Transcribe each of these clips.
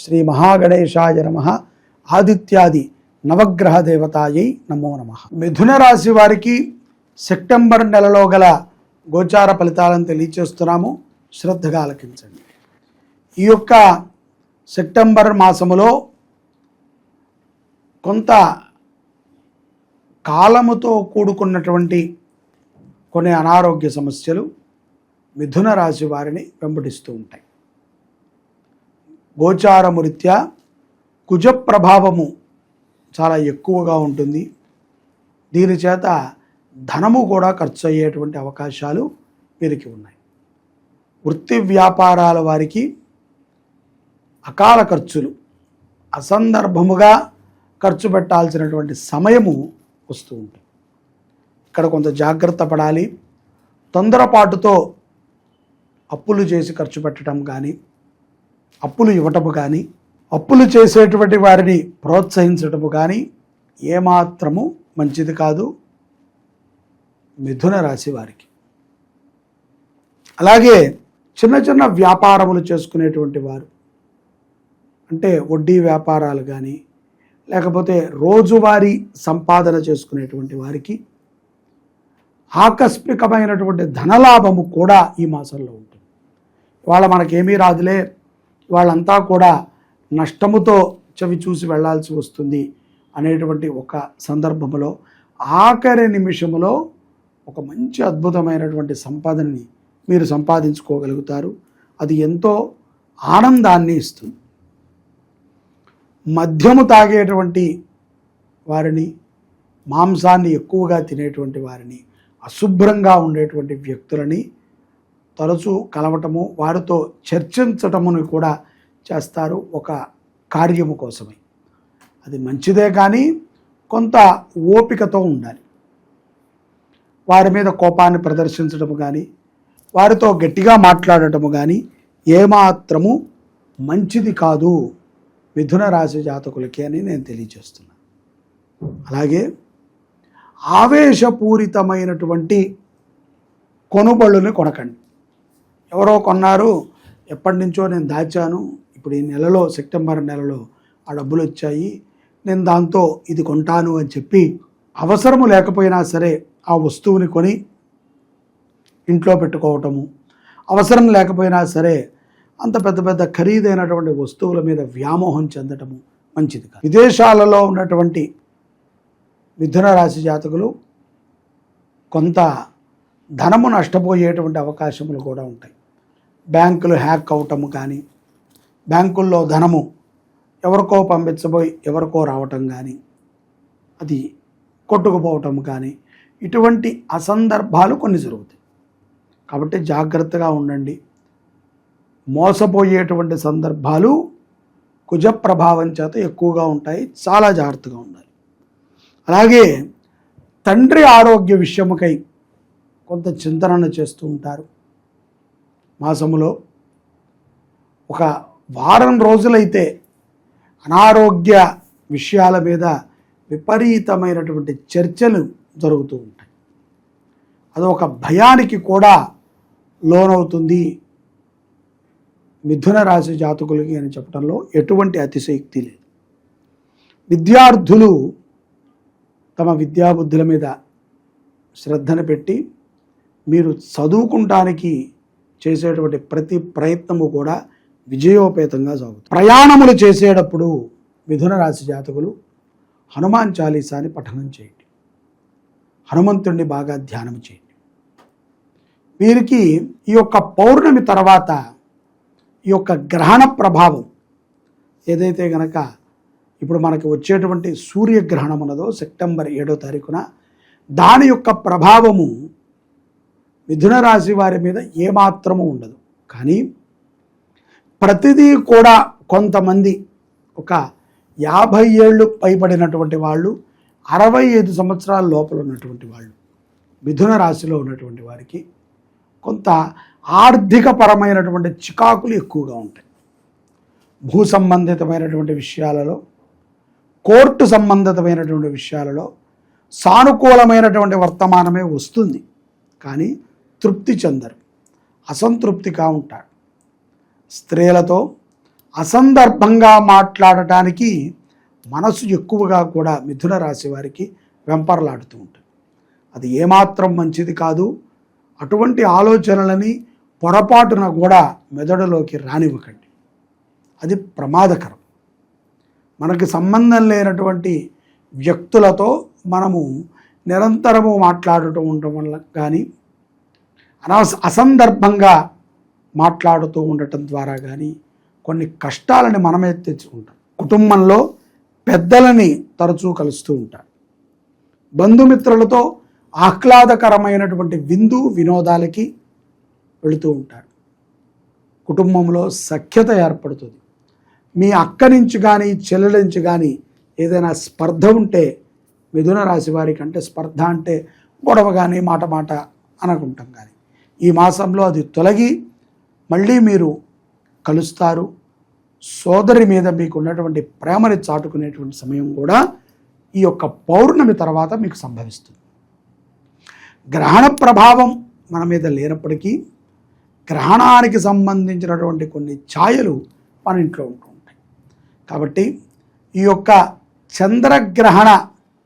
శ్రీ మహాగణేశాయ నమ. ఆదిత్యాది నవగ్రహ దేవతాయై నమో నమ. మిథున రాశి వారికి సెప్టెంబర్ నెలలో గల గోచార ఫలితాలను తెలియచేస్తున్నాము. శ్రద్ధగా ఆలకించండి. ఈ యొక్క సెప్టెంబర్ మాసములో కొంత కాలముతో కూడుకున్నటువంటి కొన్ని అనారోగ్య సమస్యలు మిథున రాశి వారిని వెంబడిస్తూ ఉంటాయి. గోచారము రీత్యా కుజ ప్రభావము చాలా ఎక్కువగా ఉంటుంది. దీని చేత ధనము కూడా ఖర్చు అయ్యేటువంటి అవకాశాలు వీరికి ఉన్నాయి. వృత్తి వ్యాపారాల వారికి అకాల ఖర్చులు అసందర్భముగా ఖర్చు పెట్టాల్సినటువంటి సమయము వస్తూ ఉంటుంది. ఇక్కడ కొంత జాగ్రత్త పడాలి. తొందరపాటుతో అప్పులు చేసి ఖర్చు పెట్టడం కానీ అప్పులు ఇవ్వటము కానీ అప్పులు చేసేటువంటి వారిని ప్రోత్సహించటము కానీ ఏమాత్రము మంచిది కాదు మిథున రాశి వారికి. అలాగే చిన్న చిన్న వ్యాపారములు చేసుకునేటువంటి వారు అంటే వడ్డీ వ్యాపారాలు కానీ లేకపోతే రోజువారీ సంపాదన చేసుకునేటువంటి వారికి ఆకస్మికమైనటువంటి ధనలాభము కూడా ఈ మాసంలో ఉంటుంది. ఇవాళ మనకేమీ రాదులే వాళ్ళంతా కూడా నష్టముతో చవి చూసి వెళ్ళాల్సి వస్తుంది అనేటువంటి ఒక సందర్భంలో ఆఖరి నిమిషంలో ఒక మంచి అద్భుతమైనటువంటి సంపాదనని మీరు సంపాదించుకోగలుగుతారు. అది ఎంతో ఆనందాన్ని ఇస్తుంది. మద్యము తాగేటువంటి వారిని మాంసాన్ని ఎక్కువగా తినేటువంటి వారిని అశుభ్రంగా ఉండేటువంటి వ్యక్తులని తరచూ కలవటము వారితో చర్చించటమును కూడా చేస్తారు ఒక కార్యము కోసమే. అది మంచిదే కానీ కొంత ఓపికతో ఉండాలి. వారి మీద కోపాన్ని ప్రదర్శించడము కానీ వారితో గట్టిగా మాట్లాడటము కానీ ఏమాత్రము మంచిది కాదు మిథున రాశి జాతకులకి అని నేను తెలియజేస్తున్నాను అలాగే ఆవేశపూరితమైనటువంటి కొనుబళ్ళుని కొనకండి. ఎవరో కొన్నారు. ఎప్పటి నుంచో నేను దాచాను. ఇప్పుడు ఈ నెలలో సెప్టెంబర్ నెలలో ఆ డబ్బులు వచ్చాయి. నేను దాంతో ఇది కొంటాను అని చెప్పి అవసరము లేకపోయినా సరే ఆ వస్తువుని కొని ఇంట్లో పెట్టుకోవటము. అవసరం లేకపోయినా సరే అంత పెద్ద పెద్ద ఖరీదైనటువంటి వస్తువుల మీద వ్యామోహం చెందటము మంచిది కాదు. విదేశాలలో ఉన్నటువంటి మిథున రాశి జాతకులు కొంత ధనము నష్టపోయేటువంటి అవకాశములు కూడా ఉంటాయి. బ్యాంకులు హ్యాక్ అవటము కానీ బ్యాంకుల్లో ధనము ఎవరికో పంపించబోయి ఎవరికో రావటం కానీ అది కొట్టుకుపోవటం కానీ ఇటువంటి అసందర్భాలు కొన్ని జరుగుతాయి. కాబట్టి జాగ్రత్తగా ఉండండి. మోసపోయేటువంటి సందర్భాలు కుజ ప్రభావం చేత ఎక్కువగా ఉంటాయి. చాలా జాగ్రత్తగా ఉండాలి. అలాగే తండ్రి ఆరోగ్య విషయముకై కొంత చింతనను చేస్తూ ఉంటారు. మాసములో ఒక వారం రోజులైతే అనారోగ్య విషయాల మీద విపరీతమైనటువంటి చర్చలు జరుగుతూ ఉంటాయి. అది ఒక భయానికి కూడా లోనవుతుంది మిథున రాశి జాతకులకి అని చెప్పడంలో ఎటువంటి అతిశయక్తి లేదు. విద్యార్థులు తమ విద్యాబుద్ధుల మీద శ్రద్ధను పెట్టి మీరు చదువుకుంటానికి చేసేటువంటి ప్రతి ప్రయత్నము కూడా విజయోపేతంగా సాగుతుంది. ప్రయాణములు చేసేటప్పుడు మిథున రాశి జాతకులు హనుమాన్ చాలీసాని పఠనం చేయండి. హనుమంతుడిని బాగా ధ్యానం చేయండి. వీరికి ఈ యొక్క పౌర్ణమి తర్వాత ఈ యొక్క గ్రహణ ప్రభావం ఏదైతే గనక ఇప్పుడు మనకి వచ్చేటువంటి సూర్యగ్రహణం ఉన్నదో సెప్టెంబర్ ఏడో తారీఖున దాని యొక్క ప్రభావము మిథున రాశి వారి మీద ఏమాత్రము ఉండదు. కానీ ప్రతిదీ కూడా కొంతమంది ఒక యాభై ఏళ్ళు పైబడినటువంటి వాళ్ళు అరవై ఐదు సంవత్సరాల లోపల ఉన్నటువంటి వాళ్ళు మిథున రాశిలో ఉన్నటువంటి వారికి కొంత ఆర్థిక పరమైనటువంటి చికాకులు ఎక్కువగా ఉంటాయి. భూ సంబంధితమైనటువంటి విషయాలలో కోర్టు సంబంధితమైనటువంటి విషయాలలో సానుకూలమైనటువంటి వర్తమానమే వస్తుంది. కానీ తృప్తి చెందరు. అసంతృప్తిగా ఉంటాడు స్త్రీలతో అసందర్భంగా మాట్లాడటానికి మనసు ఎక్కువగా కూడా మిథున రాశి వారికి వెంపర్లాడుతూ ఉంటుంది. అది ఏమాత్రం మంచిది కాదు. అటువంటి ఆలోచనలని పొరపాటున కూడా మెదడులోకి రానివ్వకండి. అది ప్రమాదకరం. మనకి సంబంధం లేనటువంటి వ్యక్తులతో మనము నిరంతరము మాట్లాడటం ఉండటం వల్ల కానీ అనవస అసందర్భంగా మాట్లాడుతూ ఉండటం ద్వారా కానీ కొన్ని కష్టాలని మనమే తెచ్చుకుంటాం. కుటుంబంలో పెద్దలని తరచూ కలుస్తూ ఉంటాడు బంధుమిత్రులతో ఆహ్లాదకరమైనటువంటి విందు వినోదాలకి వెళుతూ ఉంటారు. కుటుంబంలో సఖ్యత ఏర్పడుతుంది. మీ అక్క నుంచి కానీ చెల్లెల నుంచి కానీ ఏదైనా స్పర్ధ ఉంటే మిథున రాశి వారికి అంటే స్పర్ధ అంటే గొడవ కానీ మాట మాట అనుకుంటాం కానీ ఈ మాసంలో అది తొలగి మళ్ళీ మీరు కలుస్తారు. సోదరి మీద మీకు ఉన్నటువంటి ప్రేమని చాటుకునేటువంటి సమయం కూడా ఈ యొక్క పౌర్ణమి తర్వాత మీకు సంభవిస్తుంది. గ్రహణ ప్రభావం మన మీద లేనప్పటికీ గ్రహణానికి సంబంధించినటువంటి కొన్ని ఛాయలు మన ఇంట్లో ఉంటూ ఉంటాయి. కాబట్టి ఈ యొక్క చంద్రగ్రహణ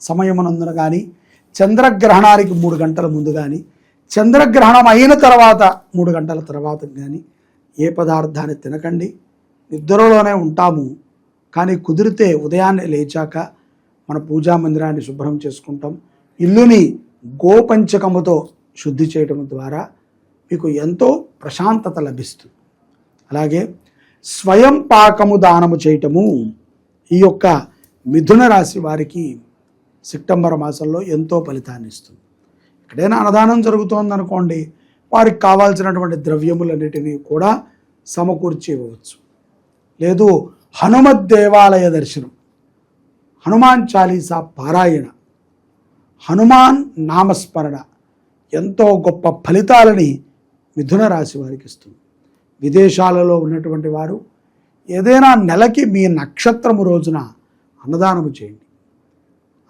సమయమునందున కానీ చంద్రగ్రహణానికి మూడు గంటల ముందు కానీ చంద్రగ్రహణం అయిన తర్వాత మూడు గంటల తర్వాత కానీ ఏ పదార్థాన్ని తినకండి. నిద్రలోనే ఉంటాము. కానీ కుదిరితే ఉదయాన్నే లేచాక మన పూజా మందిరాన్ని శుభ్రం చేసుకుంటాం. ఇల్లుని గోపంచకముతో శుద్ధి చేయడం ద్వారా మీకు ఎంతో ప్రశాంతత లభిస్తుంది. అలాగే స్వయం పాకము దానము చేయటము ఈ యొక్క మిథున రాశి వారికి సెప్టెంబర్ మాసంలో ఎంతో ఫలితాన్ని ఇస్తుంది. ఎక్కడైనా అన్నదానం జరుగుతోంది అనుకోండి వారికి కావాల్సినటువంటి ద్రవ్యములన్నిటినీ కూడా సమకూర్చి ఇవ్వవచ్చు. లేదు హనుమత్ దేవాలయ దర్శనం హనుమాన్ చాలీసా పారాయణ హనుమాన్ నామస్మరణ ఎంతో గొప్ప ఫలితాలని మిథున రాశి వారికి ఇస్తుంది. విదేశాలలో ఉన్నటువంటి వారు ఏదైనా నెలకి మీ నక్షత్రము రోజున అన్నదానము చేయండి.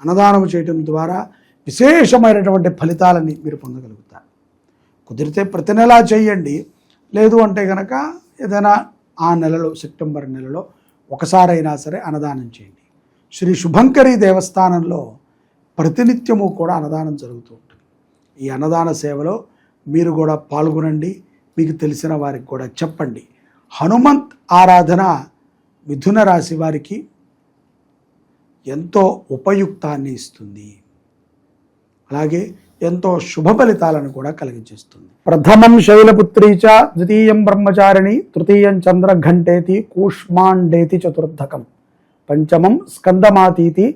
అన్నదానము చేయటం ద్వారా విశేషమైనటువంటి ఫలితాలని మీరు పొందగలుగుతారు. కుదిరితే ప్రతి నెలా చేయండి. లేదు అంటే కనుక ఏదైనా ఆ నెలలో సెప్టెంబర్ నెలలో ఒకసారైనా సరే అన్నదానం చేయండి. శ్రీ శుభంకరి దేవస్థానంలో ప్రతినిత్యము కూడా అన్నదానం జరుగుతూ ఉంటుంది. ఈ అన్నదాన సేవలో మీరు కూడా పాల్గొనండి. మీకు తెలిసిన వారికి కూడా చెప్పండి. హనుమంత్ ఆరాధన మిథున రాశి వారికి ఎంతో ఉపయుక్తాన్ని ఇస్తుంది. అలాగే ఎంతో శుభ ఫలితాలను కూడా కలిగించేస్తుంది. ప్రథమం శైలపుత్రీ చ ద్వితీయం బ్రహ్మచారిణి తృతీయం చంద్రఘంటేతి కూష్మాండేతి చతుర్థకం. పంచమం స్కందమాతీతి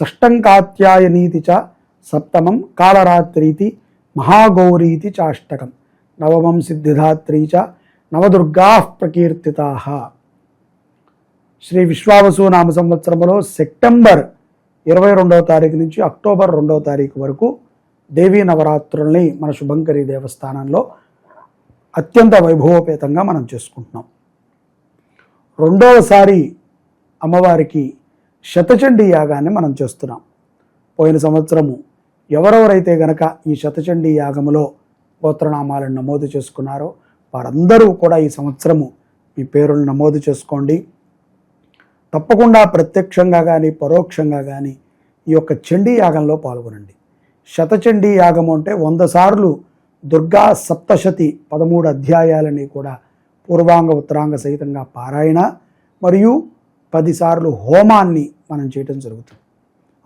షష్టం కాత్యాయనీతి చ సప్తమం కాలరాత్రీతి మహాగౌరీతి చాష్టకం. నవమం సిద్ధిదాత్రీ చ నవదుర్గా ప్రకీర్తితా. శ్రీ విశ్వావసు నామ సంవత్సరంలో సెప్టెంబర్ ఇరవై రెండవ తారీఖు నుంచి అక్టోబర్ రెండవ తారీఖు వరకు దేవీ నవరాత్రుల్ని మన శుభంకరి దేవస్థానంలో అత్యంత వైభవోపేతంగా మనం చేసుకుంటున్నాం. రెండవసారి అమ్మవారికి శతచండీ యాగాన్ని మనం చేస్తున్నాం. పోయిన సంవత్సరము ఎవరెవరైతే గనక ఈ శతచండీ యాగములో గోత్రనామాలను నమోదు చేసుకున్నారో వారందరూ కూడా ఈ సంవత్సరము మీ పేరును నమోదు చేసుకోండి. తప్పకుండా ప్రత్యక్షంగా కానీ పరోక్షంగా కానీ ఈ యొక్క చండీ యాగంలో పాల్గొనండి. శతచండీ యాగం అంటే వంద సార్లు దుర్గా సప్తశతి పదమూడు అధ్యాయాలని కూడా పూర్వాంగ ఉత్తరాంగ సహితంగా పారాయణ మరియు పదిసార్లు హోమాన్ని మనం చేయటం జరుగుతుంది.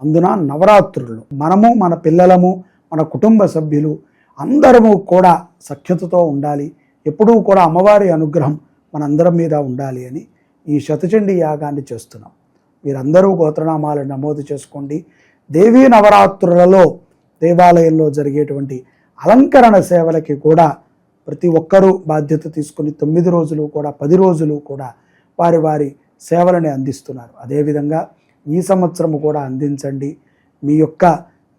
అందున నవరాత్రులు మనము మన పిల్లలము మన కుటుంబ సభ్యులు అందరము కూడా సఖ్యతతో ఉండాలి. ఎప్పుడూ కూడా అమ్మవారి అనుగ్రహం మనందరం మీద ఉండాలి అని ఈ శతచండీ యాగాన్ని చేస్తున్నాం. మీరందరూ గోత్రనామాలు నమోదు చేసుకోండి. దేవీ నవరాత్రులలో దేవాలయంలో జరిగేటువంటి అలంకరణ సేవలకి కూడా ప్రతి ఒక్కరూ బాధ్యత తీసుకుని తొమ్మిది రోజులు కూడా పది రోజులు కూడా వారి వారి సేవలని అందిస్తున్నారు. అదేవిధంగా ఈ సంవత్సరము కూడా అందించండి. మీ యొక్క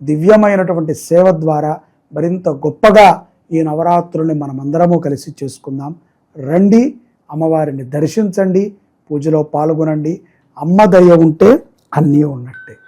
దివ్యమైనటువంటి సేవ ద్వారా మరింత గొప్పగా ఈ నవరాత్రుల్ని మనమందరము కలిసి చేసుకుందాం. రండి అమ్మవారిని దర్శించండి. పూజలో పాల్గొనండి. అమ్మ దయ ఉంటే అన్నీ ఉన్నట్టే.